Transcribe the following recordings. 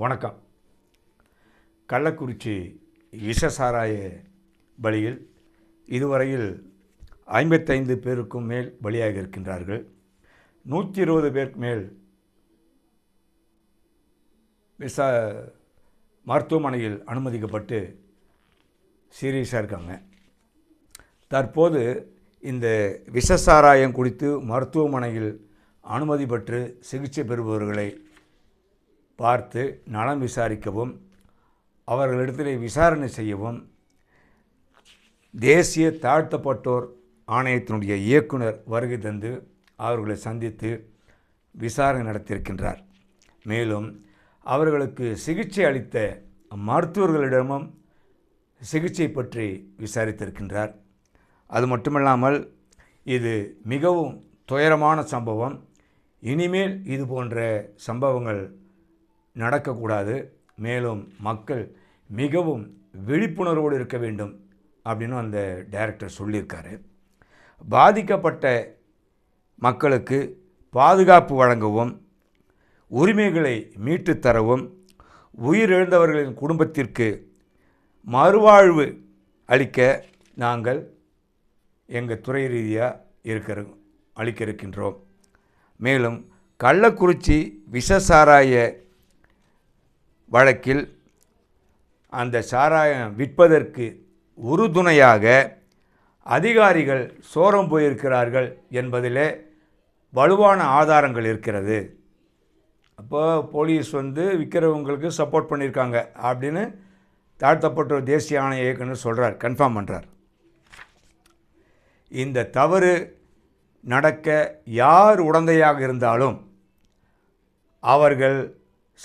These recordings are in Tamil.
வணக்கம். கள்ளக்குறிச்சி விஷசாராய பலியில் இதுவரையில் ஐம்பத்தைந்து பேருக்கும் மேல் பலியாக இருக்கின்றார்கள். நூற்றி இருபது பேருக்கு மேல் விசா மருத்துவமனையில் அனுமதிக்கப்பட்டு சீரியஸாக இருக்காங்க. தற்போது இந்த விஷசாராயம் குடித்து மருத்துவமனையில் அனுமதி பெற்று சிகிச்சை பெறுபவர்களை பார்த்து நலம் விசாரிக்கவும் அவர்களிடத்திலே விசாரணை செய்யவும் தேசிய தாழ்த்தப்பட்டோர் ஆணையத்தினுடைய இயக்குனர் வருகை தந்து அவர்களை சந்தித்து விசாரணை நடத்தியிருக்கின்றார். மேலும் அவர்களுக்கு சிகிச்சை அளித்த மருத்துவர்களிடமும் சிகிச்சை பற்றி விசாரித்திருக்கின்றார். அது மட்டுமல்லாமல் இது மிகவும் துயரமான சம்பவம். இனிமேல் இது போன்ற சம்பவங்கள் நடக்கக்கூடாது. மேலும் மக்கள் மிகவும் விழிப்புணர்வோடு இருக்க வேண்டும் அப்படின்னு அந்த டைரக்டர் சொல்லியிருக்காரு. பாதிக்கப்பட்ட மக்களுக்கு பாதுகாப்பு வழங்கவும் உரிமைகளை மீட்டுத் தரவும் உயிரிழந்தவர்களின் குடும்பத்திற்கு மறுவாழ்வு அளிக்க நாங்கள் எங்கள் துறை ரீதியாக இருக்கிற அளிக்க இருக்கின்றோம். மேலும் கள்ளக்குறிச்சி விஷசாராய வழக்கில் அந்த சாராயம் விற்பதற்கு உறுதுணையாக அதிகாரிகள் சோரம் போயிருக்கிறார்கள் என்பதிலே வலுவான ஆதாரங்கள் இருக்கிறது. அப்போ போலீஸ் வந்து விற்கிறவங்களுக்கு சப்போர்ட் பண்ணியிருக்காங்க அப்படின்னு தாழ்த்தப்பட்ட தேசிய ஆணைய இயக்குனர் சொல்கிறார் கன்ஃபார்ம் பண்ணுறார் இந்த தவறு நடக்க யார் உடந்தையாக இருந்தாலும் அவர்கள்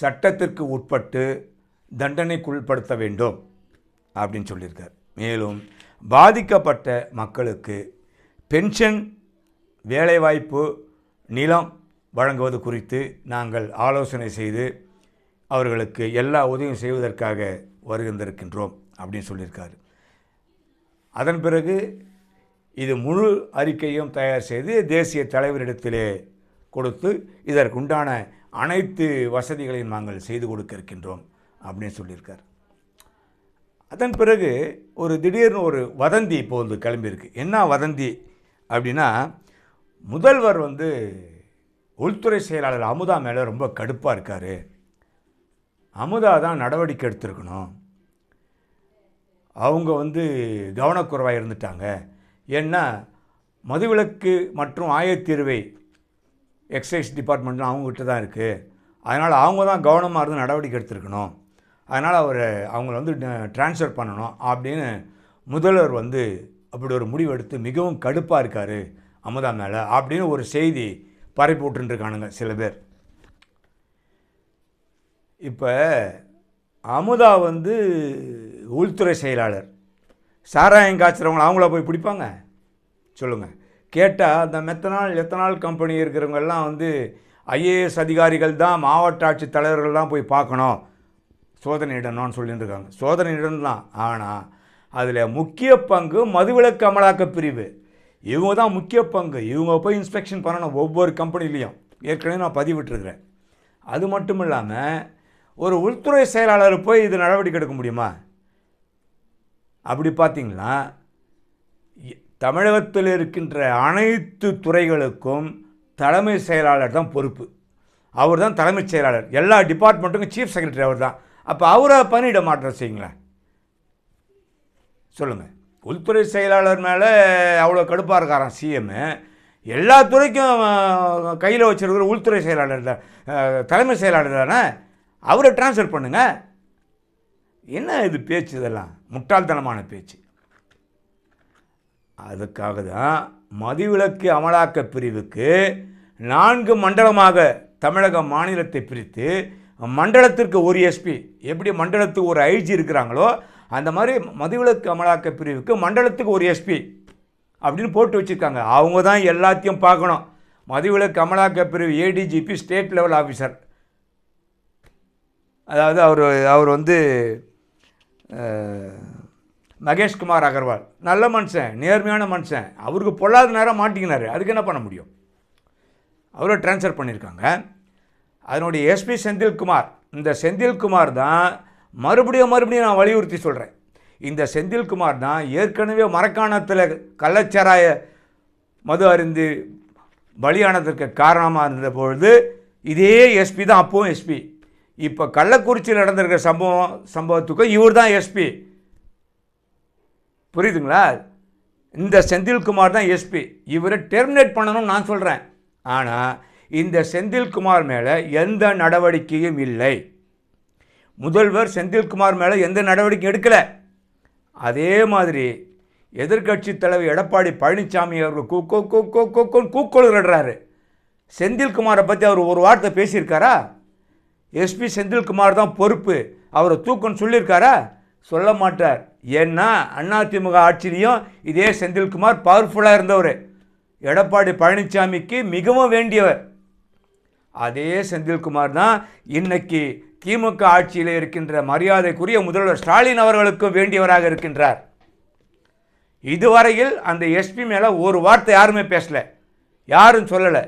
சட்டத்திற்கு உட்பட்டு தண்டனைக்குள்படுத்த வேண்டும் அப்படின்னு சொல்லியிருக்கார். மேலும் பாதிக்கப்பட்ட மக்களுக்கு பென்ஷன் வேலைவாய்ப்பு நிலம் வழங்குவது குறித்து நாங்கள் ஆலோசனை செய்து அவர்களுக்கு எல்லா உதவியும் செய்வதற்காக வருகின்றிருக்கின்றோம் அப்படின்னு சொல்லியிருக்காரு. அதன் பிறகு இது முழு அறிக்கையும் தயார் செய்து தேசிய தலைவரிடத்திலே கொடுத்து இதற்குண்டான அனைத்து வசதிகளையும் நாங்கள் செய்து கொடுக்க இருக்கின்றோம் அப்படின்னு சொல்லியிருக்கார். அதன் பிறகு ஒரு திடீர்னு ஒரு வதந்தி இப்போ வந்து கிளம்பியிருக்கு. என்ன வதந்தி அப்படின்னா முதல்வர் வந்து உள்துறை செயலாளர் அமுதா மேலே ரொம்ப கடுப்பாக இருக்கார். அமுதா தான் நடவடிக்கை எடுத்திருக்கணும். அவங்க வந்து கவனக்குறைவாக இருந்துட்டாங்க. ஏன்னா மதுவிலக்கு மற்றும் ஆயத்தீர்வை எக்ஸைஸ் டிபார்ட்மெண்ட்லாம் அவங்ககிட்ட தான் இருக்குது அதனால் அவங்க தான் கவனமாக இருந்து நடவடிக்கை எடுத்துருக்கணும். அதனால் அவர் அவங்கள வந்து ட்ரான்ஸ்ஃபர் பண்ணணும் அப்படின்னு முதல்வர் வந்து அப்படி ஒரு முடிவு எடுத்து மிகவும் கடுப்பாக இருக்கார் அமுதா மேலே அப்படின்னு ஒரு செய்தி பரப்பி விட்டுருக்கானுங்க சில பேர். இப்போ அமுதா வந்து உள்துறை செயலாளர். சாராயம் காய்ச்சுறவங்கள அவங்கள போய் பிடிப்பாங்க? சொல்லுங்கள் கேட்டால் அந்த மெத்தனால் எத்தனால் கம்பெனி இருக்கிறவங்கெல்லாம் வந்து ஐஏஎஸ் அதிகாரிகள் தான் மாவட்ட ஆட்சித் தலைவர்கள் தான் போய் பார்க்கணும். சோதனை இடணும்னு சொல்லிட்டு இருக்காங்க சோதனை இடம்தான். ஆனால் அதில் முக்கிய பங்கு மதுவிலக்கு அமலாக்க பிரிவு. இவங்க தான் முக்கிய பங்கு. இவங்க போய் இன்ஸ்பெக்ஷன் பண்ணணும். ஒவ்வொரு கம்பெனிலையும். ஏற்கனவே நான் பதிவிட்டுருக்கிறேன். அது மட்டும் இல்லாமல் ஒரு உள்துறை செயலாளர் போய் இது நடவடிக்கை எடுக்க முடியுமா? அப்படி பார்த்தீங்கன்னா தமிழகத்தில் இருக்கின்ற அனைத்து துறைகளுக்கும் தலைமை செயலாளர் தான் பொறுப்பு. அவர் தான் தலைமைச் செயலாளர். எல்லா டிபார்ட்மெண்ட்டுக்கும் சீஃப் செக்ரட்டரி அவர் தான். அப்போ அவரை பணியிட மாற்றம் செய்யுங்களேன். சொல்லுங்கள் உள்துறை செயலாளர் மேலே அவ்வளோ கடுப்பாக இருக்காரான் சிஎம்மு எல்லா துறைக்கும் கையில் வச்சுருக்கிற உள்துறை செயலாளர் தான் தலைமை செயலாளர் தானே? அவரை ட்ரான்ஸ்ஃபர் பண்ணுங்கள் என்ன இது பேச்சு இதெல்லாம்? முட்டாள்தனமான பேச்சு. அதுக்காக தான் மதுவிலக்கு அமலாக்க பிரிவுக்கு நான்கு மண்டலமாக தமிழக மாநிலத்தை பிரித்து மண்டலத்திற்கு ஒரு எஸ்பி எப்படி மண்டலத்துக்கு ஒரு ஐஜி இருக்கிறாங்களோ அந்த மாதிரி மதுவிலக்கு அமலாக்க பிரிவுக்கு மண்டலத்துக்கு ஒரு எஸ்பி அப்படின்னு போட்டு வச்சுருக்காங்க. அவங்க தான் எல்லாத்தையும் பார்க்கணும். மதுவிலக்கு அமலாக்க பிரிவு ஏடிஜிபி ஸ்டேட் லெவல் ஆஃபீஸர் அதாவது அவர் அவர் வந்து மகேஷ்குமார் அகர்வால். நல்ல மனுஷன் நேர்மையான மனுஷன். அவருக்கு பொல்லாத நேரம் மாட்டிக்கினாரு. அதுக்கு என்ன பண்ண முடியும்? அவரை ட்ரான்ஸ்ஃபர் பண்ணியிருக்காங்க அதனுடைய எஸ்பி செந்தில்குமார். இந்த செந்தில்குமார் தான் மறுபடியும் மறுபடியும் நான் வலியுறுத்தி சொல்கிறேன் இந்த செந்தில்குமார் தான் ஏற்கனவே மரக்காணத்தில் கள்ளச்சாராய மது அருந்து பலியானதற்கு காரணமாக இருந்த பொழுது இதே எஸ்பி தான். அப்பவும் எஸ்பி இப்போ கள்ளக்குறிச்சியில் நடந்திருக்கிற சம்பவம் சம்பவத்துக்கும் இவர் தான் எஸ்பி புரியுதுங்களா? இந்த செந்தில்குமார் தான் எஸ்பி இவரை டெர்மினேட் பண்ணணும்னு நான் சொல்கிறேன் ஆனால் இந்த செந்தில்குமார் மேலே எந்த நடவடிக்கையும் இல்லை. முதல்வர் செந்தில்குமார் மேலே எந்த நடவடிக்கையும் எடுக்கலை. அதே மாதிரி எதிர்க்கட்சி தலைவர் எடப்பாடி பழனிசாமி அவர்கள் கூக்கோ கூக்கோ கூக்கோன்னு கூ செந்தில்குமாரை பற்றி அவர் ஒரு வார்த்தை பேசியிருக்காரா? எஸ்பி செந்தில்குமார் தான் பொறுப்பு. அவரை தூக்கம்னு சொல்லியிருக்காரா? சொல்ல மாட்டார். ஏன்னா அதிமுக ஆட்சியிலையும் இதே செந்தில்குமார் பவர்ஃபுல்லாக இருந்தவர். எடப்பாடி பழனிசாமிக்கு மிகவும் வேண்டியவர். அதே செந்தில்குமார் தான் இன்னைக்கு திமுக ஆட்சியில் இருக்கின்ற மரியாதைக்குரிய முதல்வர் ஸ்டாலின் அவர்களுக்கும் வேண்டியவராக இருக்கின்றார். இதுவரையில் அந்த எஸ்பி மேலே ஒரு வார்த்தை யாருமே பேசல. யாரும் சொல்லலை.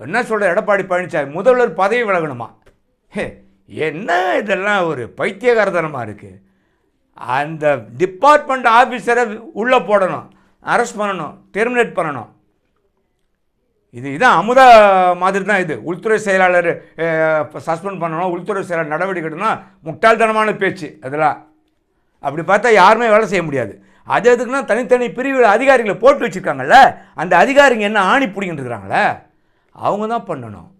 என்ன சொல்கிற எடப்பாடி பழனிசாமி முதல்வர் பதவி விலகணுமா? ஹே, என்ன இதெல்லாம் ஒரு பைத்தியகாரத்தனமாக இருக்குது அந்த டிபார்ட்மெண்ட் ஆஃபீஸரை உள்ளே போடணும் அரெஸ்ட் பண்ணணும் டெர்மினேட் பண்ணணும். இது இதான் அமுதா மாதிரி தான் இது. உள்துறை செயலாளர் சஸ்பெண்ட் பண்ணணும் உள்துறை செயலாளர் நடவடிக்கை எடுக்கணும் முட்டாள்தனமான பேச்சு அதெல்லாம் அப்படி பார்த்தா யாருமே வேலை செய்ய முடியாது. அது எதுக்குன்னா தனித்தனி பிரிவில் அதிகாரிகளை போட்டு வச்சுருக்காங்கல்ல அந்த அதிகாரிங்க என்ன ஆணி பிடிங்கிட்டு இருக்கிறாங்களே அவங்க தான் பண்ணணும்.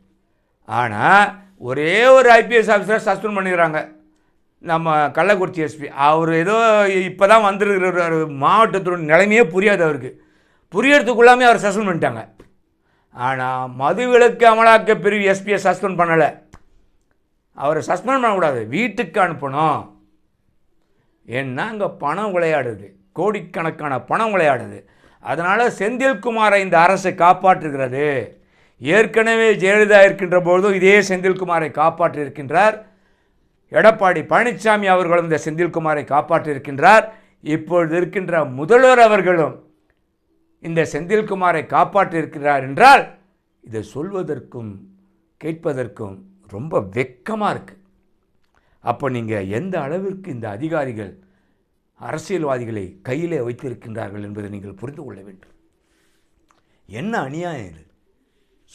ஆனால் ஒரே ஒரு ஐபிஎஸ் ஆஃபீஸரை சஸ்பெண்ட் பண்ணிடுறாங்க நம்ம கள்ளக்குறிச்சி எஸ்பி அவர் ஏதோ இப்போ தான் வந்துருக்கிற மாவட்டத்தோட நிலைமையே புரியாது அவருக்கு. புரியறதுக்குள்ளாமே அவர் சஸ்பெண்ட் பண்ணிட்டாங்க. ஆனால் மதுவிலக்கு அமலாக்க பிரிவு எஸ்பியை சஸ்பெண்ட் பண்ணலை. அவரை சஸ்பெண்ட் பண்ணக்கூடாது. வீட்டுக்கு அனுப்பணும். ஏன்னா அங்கே பணம் விளையாடுது. கோடிக்கணக்கான பணம் விளையாடுது. அதனால் செந்தில்குமாரை இந்த அரசு காப்பாற்றுகிறது. ஏற்கனவே ஜெயலலிதா இருக்கின்ற பொழுதும் இதே செந்தில்குமாரை காப்பாற்றியிருக்கின்றார். எடப்பாடி பழனிசாமி அவர்களும் இந்த செந்தில்குமாரை காப்பாற்றியிருக்கின்றார். இப்பொழுது இருக்கின்ற முதல்வர் அவர்களும் இந்த செந்தில்குமாரை காப்பாற்றியிருக்கிறார் என்றால் இதை சொல்வதற்கும் கேட்பதற்கும் ரொம்ப வெக்கமாக இருக்குது அப்போ நீங்கள் எந்த அளவிற்கு இந்த அதிகாரிகள் அரசியல்வாதிகளை கையிலே வைத்திருக்கின்றார்கள் என்பதை நீங்கள் புரிந்து கொள்ள வேண்டும். என்ன அநியாயம் இது?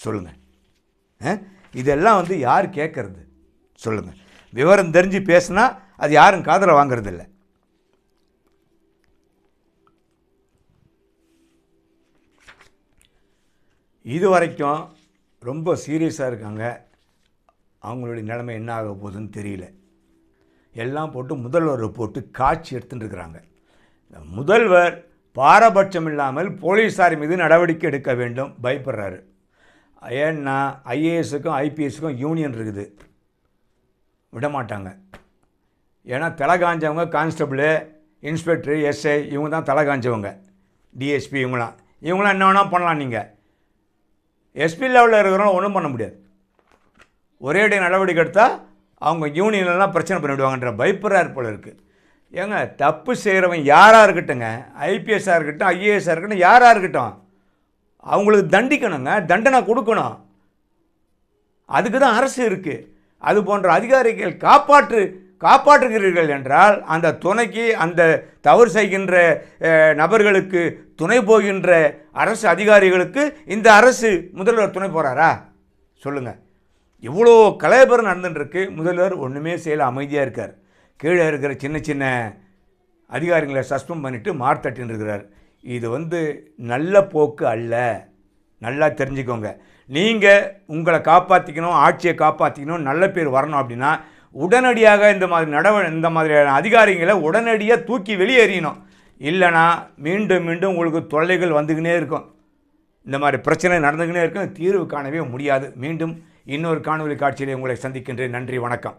சொல்லுங்கள் இதெல்லாம் வந்து யார் கேட்கறது சொல்லுங்கள் விவரம் தெரிஞ்சு பேசுனா அது யாரும் காதில் வாங்குறதில்ல. இது வரைக்கும் ரொம்ப சீரியஸாக இருக்காங்க. அவங்களுடைய நிலைமை என்ன ஆக போகுதுன்னு தெரியல. எல்லாம் போட்டு முதல்வரை போட்டு காட்சி எடுத்துட்டு இருக்கிறாங்க. முதல்வர் பாரபட்சம் இல்லாமல் போலீஸார் மீது நடவடிக்கை எடுக்க வேண்டும். பயப்படுறாரு. ஏன்னா ஐஏஎஸுக்கும் ஐபிஎஸுக்கும் யூனியன் இருக்குது. விட மாட்டாங்க ஏன்னா தலை காஞ்சவங்க கான்ஸ்டபிள் இன்ஸ்பெக்டர் எஸ்ஐ இவங்க தான் தலை காஞ்சவங்க. டிஎஸ்பி இவங்களாம் இவங்களாம் என்ன வேணால் பண்ணலாம் நீங்கள் எஸ்பி லெவலில் இருக்கிறவங்க ஒன்றும் பண்ண முடியாது. ஒரேடி நடவடிக்கை எடுத்தால் அவங்க யூனியன்லாம் பிரச்சனை பண்ணிவிடுவாங்கன்ற பயப்படுறாரு போல் இருக்குது ஏங்க தப்பு செய்கிறவன் யாராக இருக்கட்டுங்க ஐபிஎஸ்ஸாக இருக்கட்டும் ஐஏஎஸ்ஸாக இருக்கட்டும் யாராக இருக்கட்டும் அவங்களுக்கு தண்டிக்கணுங்க தண்டனை கொடுக்கணும். அதுக்கு தான் அரசு இருக்குது அது போன்ற அதிகாரிகள் காப்பாற்று காப்பாற்றுகிறீர்கள் என்றால் அந்த துணைக்கு அந்த தவறு செய்கின்ற நபர்களுக்கு துணை போகின்ற அரசு அதிகாரிகளுக்கு இந்த அரசு முதல்வர் துணை போகிறாரா சொல்லுங்கள் இவ்வளோ கலைபரம் நடந்துட்டுருக்கு. முதல்வர் ஒன்றுமே செய்யல அமைதியாக இருக்கார். கீழே இருக்கிற சின்ன சின்ன அதிகாரிகளை சஸ்பெண்ட் பண்ணிவிட்டு மார்த்தட்டின்னு இருக்கிறார் இது வந்து நல்ல போக்கு அல்ல. நல்லா தெரிஞ்சுக்கோங்க. நீங்கள் உங்களை காப்பாற்றிக்கணும் ஆட்சியை காப்பாற்றிக்கணும் நல்ல பேர் வரணும் அப்படின்னா உடனடியாக இந்த மாதிரி நடவ இந்த மாதிரியான அதிகாரிகளை உடனடியாக தூக்கி வெளியேறியணும் இல்லைனா மீண்டும் மீண்டும் உங்களுக்கு தொல்லைகள் வந்துக்கினே இருக்கும். இந்த மாதிரி பிரச்சனை நடந்துக்கினே இருக்கும். தீர்வு காணவே முடியாது. மீண்டும் இன்னொரு காணொலி காட்சியில் உங்களை சந்திக்கின்றேன். நன்றி வணக்கம்.